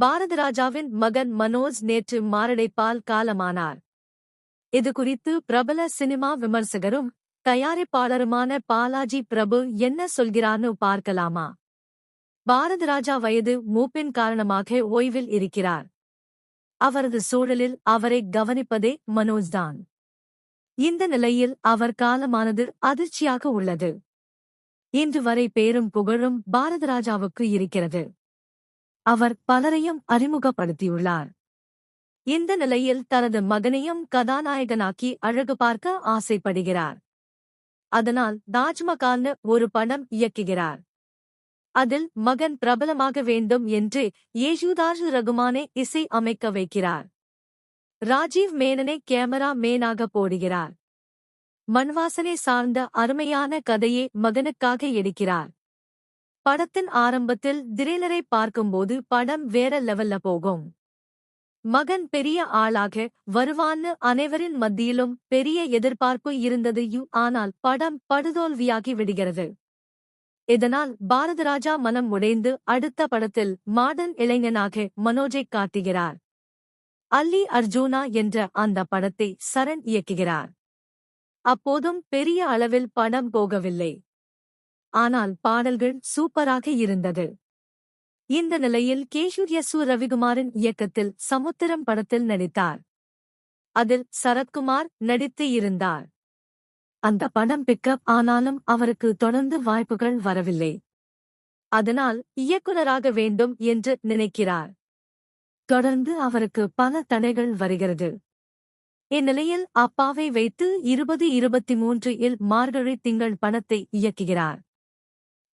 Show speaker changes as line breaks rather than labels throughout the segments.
பாரதராஜாவின் மகன் மனோஜ் நேற்று மாரடைப்பால் காலமானார். இது குறித்து பிரபல சினிமா விமர்சகரும் தயாரிப்பாளருமான பாலாஜி பிரபு என்ன சொல்கிறார்னு பார்க்கலாமா? பாரதராஜா வயது மூப்பின் காரணமாக ஓய்வில் இருக்கிறார். அவரது சூழலில் அவரை கவனிப்பதே மனோஜ்தான் இந்த நிலையில் அவர் காலமானது அதிர்ச்சியாக உள்ளது. இன்று வரை பேரும் புகழும் பாரதராஜாவுக்கு இருக்கிறது. அவர் பலரையும் அறிமுகப்படுத்தியுள்ளார். இந்த நிலையில் தனது மகனையும் கதாநாயகனாக்கி அழகு பார்க்க ஆசைப்படுகிறார். அதனால் தாஜ்மகால்னு ஒரு படம் இயக்குகிறார். அதில் மகன் பிரபலமாக வேண்டும் என்று ஏஜுதாஜு ரகுமானே இசை அமைக்க வைக்கிறார். ராஜீவ் மேனனை கேமரா மேனாக போடுகிறார். மண்வாசனை சார்ந்த அருமையான கதையை மகனுக்காக எடுக்கிறார். படத்தின் ஆரம்பத்தில் திரேலரை பார்க்கும்போது படம் வேற லெவல்ல போகும். மகன் பெரிய ஆளாக வருவான்னு அனைவரின் மத்தியிலும் பெரிய எதிர்பார்ப்பு இருந்தது யு ஆனால் படம் படுதோல்வியாகி விடுகிறது. இதனால் பாரதராஜா மனம் உடைந்து அடுத்த படத்தில் மாடன் இளைஞனாக மனோஜை காட்டுகிறார். அல்லி அர்ஜூனா என்ற அந்த படத்தை சரண் இயக்குகிறார். அப்போதும் பெரிய அளவில் படம் போகவில்லை. ஆனால் பாடல்கள் சூப்பராக இருந்தது. இந்த நிலையில் கேஷூரியசு ரவிகுமாரின் இயக்கத்தில் சமுத்திரம் படத்தில் நடித்தார். அதில் சரத்குமார் நடித்து இருந்தார். அந்த படம் பிக்கப் ஆனாலும் அவருக்கு தொடர்ந்து வாய்ப்புகள் வரவில்லை. அதனால் இயக்குநராக வேண்டும் என்று நினைக்கிறார். தொடர்ந்து அவருக்கு பல தடைகள் வருகிறது. இந்நிலையில் அப்பாவை வைத்து இருபது இருபத்தி மூன்று இல் மார்கழி திங்கள் பணத்தை இயக்குகிறார்.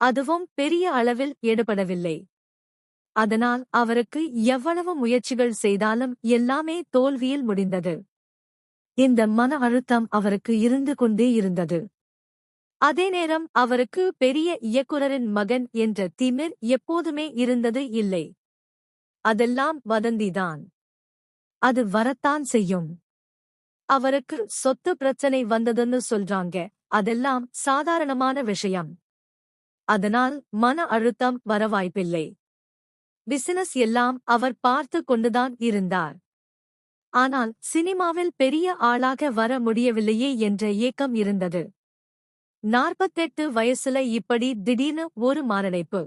அதுவும் பெரிய அளவில் ஈடுபடவில்லை அதனால் அவருக்கு எவ்வளவு முயற்சிகள் செய்தாலும் எல்லாமே தோல்வியில் முடிந்தது. இந்த மன அழுத்தம் அவருக்கு இருந்து கொண்டே இருந்தது. அதே நேரம் அவருக்கு பெரிய இயக்குனரின் மகன் என்ற திமிர் எப்போதுமே இருந்தது இல்லை. அதெல்லாம் வதந்திதான். அது வரத்தான் செய்யும். அவருக்கு சொத்து பிரச்சனை வந்ததுன்னு சொல்றாங்க. அதெல்லாம் சாதாரணமான விஷயம். அதனால் மன அழுத்தம் வர வாய்ப்பில்லை பிசினஸ் எல்லாம் அவர் பார்த்து கொண்டுதான் இருந்தார். ஆனால் சினிமாவில் பெரிய ஆளாக வர முடியவில்லையே என்ற ஏக்கம் இருந்தது. நாற்பத்தெட்டு வயசுல இப்படி திடீர்னு ஒரு மாரடைப்பு.